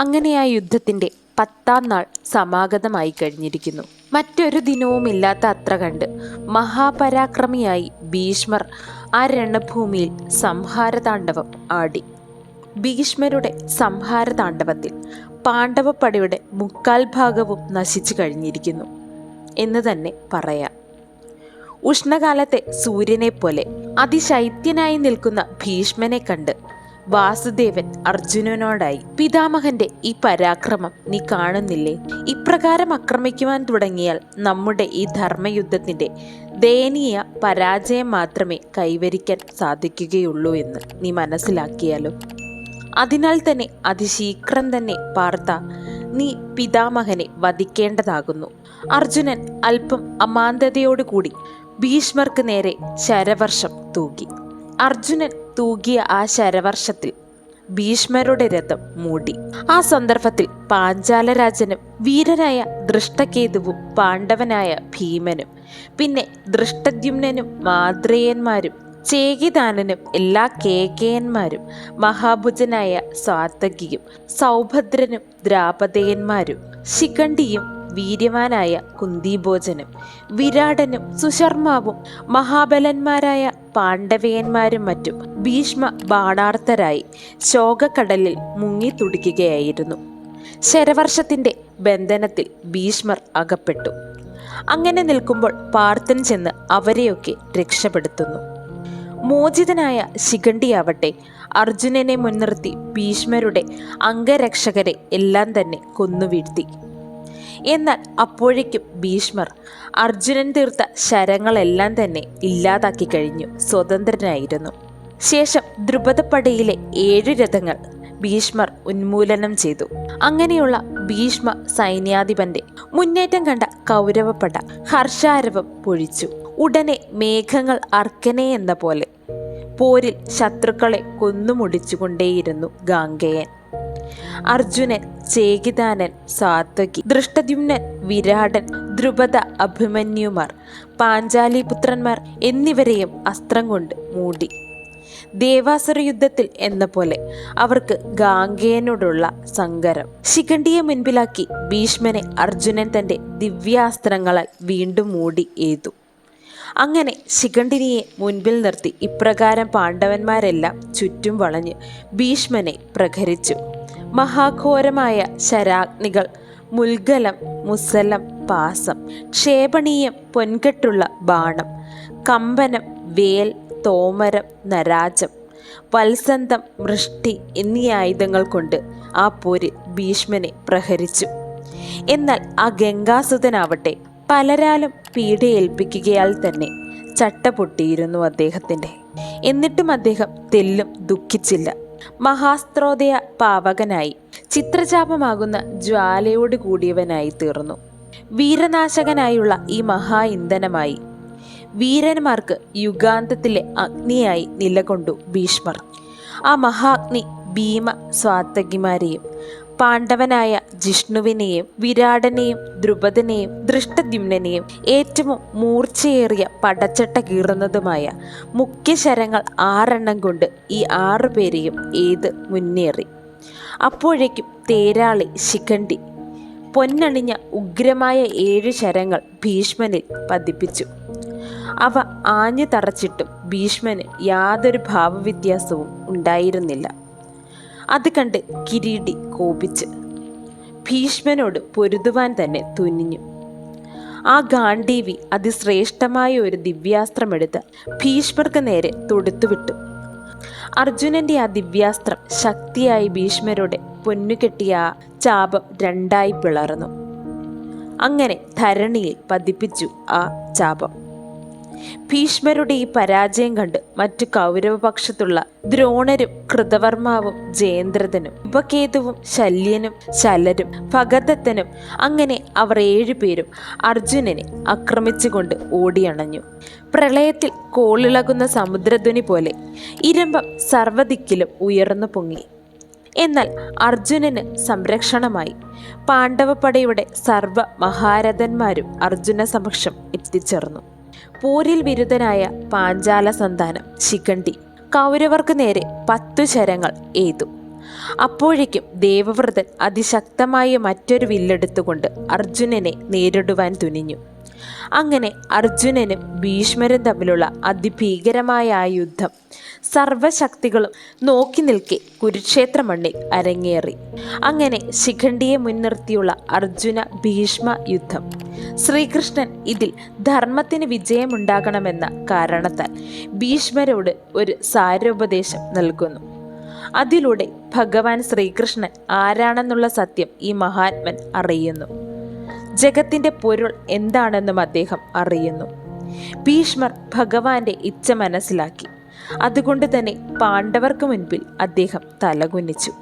അങ്ങനെ ആ യുദ്ധത്തിന്റെ പത്താം നാൾ സമാഗതമായി കഴിഞ്ഞിരിക്കുന്നു. മറ്റൊരു ദിനവുമില്ലാത്ത അത്ര കണ്ട് മഹാപരാക്രമിയായി ഭീഷ്മർ ആ രണഭൂമിയിൽ സംഹാരതാണ്ഡവം ആടി. ഭീഷ്മരുടെ സംഹാരതാണ്ഡവത്തിൽ പാണ്ഡവപ്പടയുടെ മുക്കാൽ ഭാഗവും നശിച്ചു കഴിഞ്ഞിരിക്കുന്നു എന്ന് തന്നെ പറയാം. ഉഷ്ണകാലത്തെ സൂര്യനെ പോലെ അതിശൈത്യനായി നിൽക്കുന്ന ഭീഷ്മനെ കണ്ട് വാസുദേവൻ അർജുനനോടായി പിതാമഹന്റെ ഈ പരാക്രമം നീ കാണുന്നില്ലേ? ഇപ്രകാരം ആക്രമിക്കുവാൻ തുടങ്ങിയാൽ നമ്മുടെ ഈ ധർമ്മയുദ്ധത്തിന്റെ ദയനീയ പരാജയം മാത്രമേ കൈവരിക്കാൻ സാധിക്കുകയുള്ളൂ എന്ന് നീ മനസ്സിലാക്കിയാലോ? അതിനാൽ തന്നെ അതിശീഘ്രം തന്നെ പാർത്ത നീ പിതാമഹനെ വധിക്കേണ്ടതാകുന്നു. അർജുനൻ അല്പം അമാന്തതയോടുകൂടി ഭീഷ്മർക്ക് നേരെ ശരവർഷം തൂക്കി അർജുനൻ തൂകിയ ആ ശരവർഷത്തിൽ ഭീഷ്മരുടെ രഥം മൂടി. ആ സന്ദർഭത്തിൽ പാഞ്ചാലരാജനും വീരനായ ദൃഷ്ടകേതുവും പാണ്ഡവനായ ഭീമനും പിന്നെ ദൃഷ്ടദ്യുനും മാതൃയന്മാരും ചേകിദാനനും എല്ലാ കേകയന്മാരും മഹാഭുജനായ സാത്തകിയും സൗഭദ്രനും ദ്രാപതയന്മാരും ശിഖണ്ഡിയും വീര്യവാനായ കുന്തിഭോജനും വിരാടനും സുശർമാവും മഹാബലന്മാരായ പാണ്ഡവയന്മാരും മറ്റും ഭീഷ്മ ബാണാർത്ഥരായി ശോകക്കടലിൽ മുങ്ങി തുടിക്കുകയായിരുന്നു. ശരവർഷത്തിന്റെ ബന്ധനത്തിൽ ഭീഷ്മർ അകപ്പെട്ടു. അങ്ങനെ നിൽക്കുമ്പോൾ പാർത്ഥൻ ചെന്ന് അവരെയൊക്കെ രക്ഷപ്പെടുത്തുന്നു. മോചിതനായ ശിഖണ്ഡിയാവട്ടെ അർജുനനെ മുൻനിർത്തി ഭീഷ്മരുടെ അംഗരക്ഷകരെ എല്ലാം തന്നെ കൊന്നുവീഴ്ത്തി. എന്നാൽ അപ്പോഴേക്കും ഭീഷ്മർ അർജുനൻ തീർത്ത ശരങ്ങളെല്ലാം തന്നെ ഇല്ലാതാക്കി കഴിഞ്ഞു. സ്വതന്ത്രനായിരുന്നു. ശേഷം ദ്രുപദപ്പടയിലെ ഏഴു രഥങ്ങൾ ഭീഷ്മർ ഉന്മൂലനം ചെയ്തു. അങ്ങനെയുള്ള ഭീഷ്മ സൈന്യാധിപന്റെ മുന്നേറ്റം കണ്ട കൗരവപ്പട ഹർഷാരവം പൊഴിച്ചു. ഉടനെ മേഘങ്ങൾ അർക്കനെ എന്ന പോലെ പോരിൽ ശത്രുക്കളെ കൊന്നുമുടിച്ചുകൊണ്ടേയിരുന്നു ഗാംഗേയൻ. അർജുനൻ ചേകിതാനൻ സാത്വകി ദൃഷ്ടദ്യുമ്നൻ വിരാടൻ ദ്രുപദ അഭിമന്യുമാർ പാഞ്ചാലി പുത്രന്മാർ എന്നിവരെയും അസ്ത്രം കൊണ്ട് മൂടി. ദേവാസുര യുദ്ധത്തിൽ എന്ന പോലെ അവർക്ക് ഗാംഗേയനോടുള്ള സങ്കരം. ശിഖണ്ഡിയെ മുൻപിലാക്കി ഭീഷ്മനെ അർജുനൻ തന്റെ ദിവ്യാസ്ത്രങ്ങളാൽ വീണ്ടും മൂടി എയ്തു. അങ്ങനെ ശിഖണ്ഡിനിയെ മുൻപിൽ നിർത്തി ഇപ്രകാരം പാണ്ഡവന്മാരെല്ലാം ചുറ്റും വളഞ്ഞ് ഭീഷ്മനെ പ്രഹരിച്ചു. മഹാഘോരമായ ശരാഗ്നികൾ മുൽഗലം മുസലം പാസം ക്ഷേപണീയം പൊൻകെട്ടുള്ള ബാണം കമ്പനം വേൽ തോമരം നരാജം വത്സന്തം വൃഷ്ടി എന്നീ ആയുധങ്ങൾ കൊണ്ട് ആ പോര് ഭീഷ്മനെ പ്രഹരിച്ചു. എന്നാൽ ആ ഗംഗാസുതനാവട്ടെ പലരാലും പീഡയേൽപ്പിക്കുകയാൽ തന്നെ ചട്ട പൊട്ടിയിരുന്നു അദ്ദേഹത്തിന്റെ. എന്നിട്ടും അദ്ദേഹം തെല്ലും ദുഃഖിച്ചില്ല. മഹാസ്ത്രോദയ പാവകനായി. ചിത്രചാപമാകുന്ന ജ്വാലയോട് കൂടിയവനായി തീർന്നു. വീരനാശകനായുള്ള ഈ മഹാ ഇന്ധനമായി വീരന്മാർക്ക് യുഗാന്തത്തിലെ അഗ്നിയായി നിലകൊണ്ടു ഭീഷ്മർ. ആ മഹാഗ്നി ഭീമ സ്വാത്തകിമാരെയും പാണ്ഡവനായ ജിഷ്ണുവിനെയും വിരാടനെയും ദ്രുപദനെയും ദൃഷ്ടദ്യുനെയും ഏറ്റവും മൂർച്ചയേറിയ പടച്ചട്ട കീറുന്നതുമായ മുഖ്യശരങ്ങൾ ആറെണ്ണം കൊണ്ട് ഈ ആറു പേരെയും ഏത് മുന്നേറി. അപ്പോഴേക്കും തേരാളി ശിഖണ്ഡി പൊന്നണിഞ്ഞ ഉഗ്രമായ ഏഴ് ശരങ്ങൾ ഭീഷ്മനിൽ പതിപ്പിച്ചു. അവ ആഞ്ഞു തറച്ചിട്ടും ഭീഷ്മന് യാതൊരു ഭാവവ്യത്യാസവും ഉണ്ടായിരുന്നില്ല. അത് കണ്ട് കിരീടി കോപിച്ച്. ഭീഷ്മനോട് പൊരുതുവാൻ തന്നെ തുനിഞ്ഞു. ആ ഗാന്ധീവി അതിശ്രേഷ്ഠമായ ഒരു ദിവ്യാസ്ത്രമെടുത്ത് ഭീഷ്മർക്ക് നേരെ തൊടുത്തുവിട്ടു. അർജുനന്റെ ആ ദിവ്യാസ്ത്രം ശക്തിയായി ഭീഷ്മരുടെ പൊന്നുകെട്ടിയ ആ ചാപം രണ്ടായി പിളർന്നു. അങ്ങനെ ധരണിയിൽ പതിപ്പിച്ചു ആ ചാപം. ഭീഷ്മരുടെ ഈ പരാജയം കണ്ട് മറ്റു കൗരവപക്ഷത്തുള്ള ദ്രോണരും കൃതവർമാവും ജയേന്ദ്രതനും ഉപകേതുവും ശല്യനും ശലരും ഭഗദത്തനും അങ്ങനെ അവർ ഏഴുപേരും അർജുനനെ ആക്രമിച്ചുകൊണ്ട് ഓടിയണഞ്ഞു. പ്രളയത്തിൽ കോളിളകുന്ന സമുദ്രധ്വനി പോലെ ഇരമ്പം സർവദിക്കിലും ഉയർന്നു പൊങ്ങി. എന്നാൽ അർജുനന് സംരക്ഷണമായി പാണ്ഡവപ്പടയുടെ സർവ മഹാരഥന്മാരും അർജുന സമക്ഷം എത്തിച്ചേർന്നു. പോരിൽ വിരുദ്ധനായ പാഞ്ചാല സന്താനം ശിഖണ്ഡി കൗരവർക്ക് നേരെ പത്തു ശരങ്ങൾ എയ്തു അപ്പോഴേക്കും ദേവവ്രതൻ അതിശക്തമായ മറ്റൊരു വില്ലെടുത്തുകൊണ്ട് അർജുനനെ നേരിടുവാൻ തുനിഞ്ഞു. അങ്ങനെ അർജുനനും ഭീഷ്മരും തമ്മിലുള്ള അതിഭീകരമായ ആ യുദ്ധം സർവശക്തികളും നോക്കി നിൽക്കെ കുരുക്ഷേത്ര മണ്ണിൽ അരങ്ങേറി. അങ്ങനെ ശിഖണ്ഡിയെ മുൻനിർത്തിയുള്ള അർജുന ഭീഷ്മ യുദ്ധം. ശ്രീകൃഷ്ണൻ ഇതിൽ ധർമ്മത്തിന് വിജയമുണ്ടാകണമെന്ന കാരണത്താൽ ഭീഷ്മരോട് ഒരു സാരോപദേശം നൽകുന്നു. അതിലൂടെ ഭഗവാൻ ശ്രീകൃഷ്ണൻ ആരാണെന്നുള്ള സത്യം ഈ മഹാത്മൻ അറിയുന്നു. ജഗത്തിന്റെ പൊരുൾ എന്താണെന്നും അദ്ദേഹം അറിയുന്നു. ഭീഷ്മർ ഭഗവാന്റെ ഇച്ഛ മനസ്സിലാക്കി. അതുകൊണ്ട് തന്നെ പാണ്ഡവർക്ക് മുൻപിൽ അദ്ദേഹം തലകുനിച്ചു.